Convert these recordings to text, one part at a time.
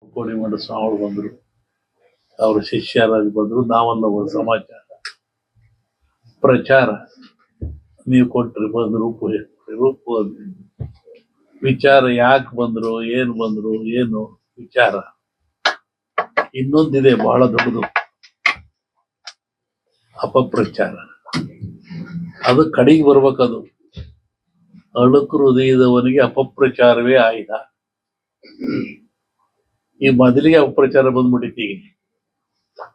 ಕೋಡಿಮಠ ಸ್ವಾಮಿಗಳು ಬಂದರು. ಅವ್ರ ಶಿಷ್ಯರಾಗಿ ಬಂದರು. ನಾವೆಲ್ಲ ಒಂದು ಸಮಾಚಾರ. ಪ್ರಚಾರ. ನೀವು ಕೊಟ್ರಿ, ಬಂದರು, ರೂಪ ವಿಚಾರ ಯಾಕೆ ಬಂದ್ರು, ಏನು ಬಂದ್ರು, ಏನು ವಿಚಾರ? ಇನ್ನೊಂದಿದೆ ಬಹಳ ದೊಡ್ಡದು. ಅಪಪ್ರಚಾರ. ಅದು ಕಡೆಗೆ ಬರ್ಬೇಕದು. ಅಳುಕು ಹೃದಯದವನಿಗೆ ಅಪಪ್ರಚಾರವೇ ಆಯುಧ ಈ ಮೊದಲಿಗೆ ಅಪಪ್ರಚಾರ ಈಗ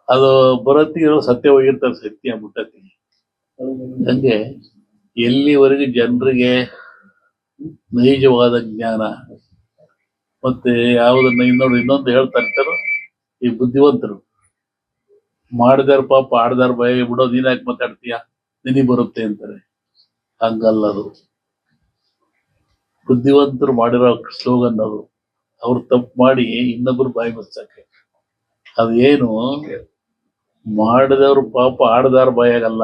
ಅದು ಬರತ್ತಿರೋ ಸತ್ಯ ಹೋಗಿರ್ತಾರೆ, ಸತ್ಯ ಮುಟ್ಟತಿ ಹಂಗೆ ಎಲ್ಲಿವರೆಗೆ ಜನರಿಗೆ ನೈಜವಾದ ಜ್ಞಾನ, ಮತ್ತೆ ಯಾವುದನ್ನ ಇನ್ನೊಂದು ಇನ್ನೊಂದು ಹೇಳ್ತಾ ಈ ಬುದ್ಧಿವಂತರು. ಮಾಡಿದಾರ ಪಾಪ, ಆಡ್ದಾರ ಭಯ, ಬಿಡೋ, ನೀನ್ ಯಾಕೆ ಮಾತಾಡ್ತೀಯ? ನಿನಗೆ ಬರುತ್ತೆ ಅಂತಾರೆ. ಹಂಗಲ್ಲ ಅದು. ಬುದ್ಧಿವಂತರು ಮಾಡಿರೋ ಸ್ಲೋಗನ್ ಅದು. ಅವ್ರು ತಪ್ಪು ಮಾಡಿ ಇನ್ನೊಬ್ರು ಬಾಯಿ ಮುಚ್ಚಕ್ಕೆ ಅದೇನು? ಮಾಡಿದವ್ರು ಪಾಪ ಆಡದಾರ ಬಾಯಾಗಲ್ಲ.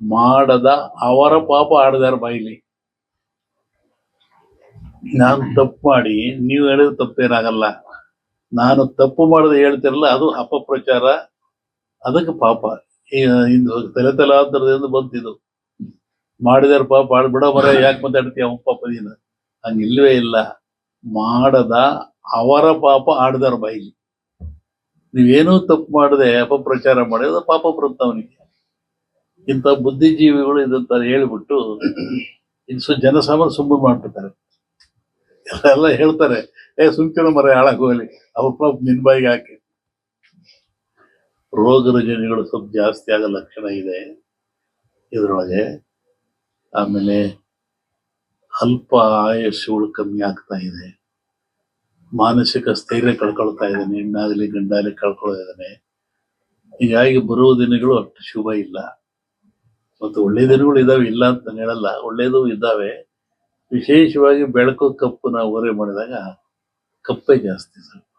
ಮಾಡದ ಅವರ ಪಾಪ ಆಡದಾರ ಬಾಯಿಲಿ ನಾನು ತಪ್ಪು ಮಾಡಿ, ನೀವು ಹೇಳಿದ ತಪ್ಪೇನಾಗಲ್ಲ. ನಾನು ತಪ್ಪು ಮಾಡದೆ ಹೇಳ್ತಿರಲ್ಲ, ಅದು ಅಪಪ್ರಚಾರ. ಅದಕ್ಕೆ ಪಾಪ. ಇದು ತಲೆ ತಲಾಂತರದಿಂದ ಬಂತಿದ್ದು ಮಾಡಿದಾರ ಪಾಪ ಆಡ್ಬಿಡ, ಮರ, ಯಾಕೆ ಮಾತಾಡ್ತೀಯ ಪಾಪ ನೀನು? ಹಂಗಿಲ್ವೇ ಇಲ್ಲ. ಮಾಡದ ಅವರ ಪಾಪ ಆಡದಾರ ಬಾಯಿಲಿ ನೀವೇನೂ ತಪ್ಪು ಮಾಡದೆ ಅಪಪ್ರಚಾರ ಮಾಡಿದ್ರೆ ಪಾಪ ಬರುತ್ತವನಿಗೆ. ಇಂಥ ಬುದ್ಧಿಜೀವಿಗಳು ಇದಂತ ಹೇಳಿಬಿಟ್ಟು ಇನ್ನು ಜನಸಾಮಾನ್ಯ ಸುಮ್ಮನೆ ಮಾಡ್ಬಿಡ್ತಾರೆ. ಎಲ್ಲ ಹೇಳ್ತಾರೆ, ಏ, ಸುಮ್ಕಿರೋ ಮರ ಹಾಳಾಗೋಗಲಿ ಅವ್ರ ಪಾಪ ನಿನ್ ಬಾಯಿಗೆ ಹಾಕಿ. ರೋಗ ರುಜಿನಗಳು ಸ್ವಲ್ಪ ಜಾಸ್ತಿ ಆಗೋ ಲಕ್ಷಣ ಇದೆ. ಇದರೊಳಗೆ ಆಮೇಲೆ ಅಲ್ಪ ಆಯುಷ್ಯಗಳು ಕಮ್ಮಿ ಆಗ್ತಾ ಇದೆ. ಮಾನಸಿಕ ಸ್ಥೈರ್ಯ ಕಳ್ಕೊಳ್ತಾ ಇದ್ದಾನೆ ಹೆಣ್ಣಾಗಲಿ ಗಂಡಾಗಲಿ ಕಳ್ಕೊಳ್ತಾ ಹೀಗಾಗಿ ಬರುವ ದಿನಗಳು ಅಷ್ಟು ಶುಭ ಇಲ್ಲ. ಮತ್ತು ಒಳ್ಳೆ ದಿನಗಳು ಇದಾವೆ ಇಲ್ಲ ಅಂತ ಹೇಳಲ್ಲ. ಒಳ್ಳೇದು ಇದ್ದಾವೆ. ವಿಶೇಷವಾಗಿ ಬೆಳಕು, ಕಪ್ಪು ನಾವು ಓರೆ ಮಾಡಿದಾಗ ಕಪ್ಪೆ ಜಾಸ್ತಿ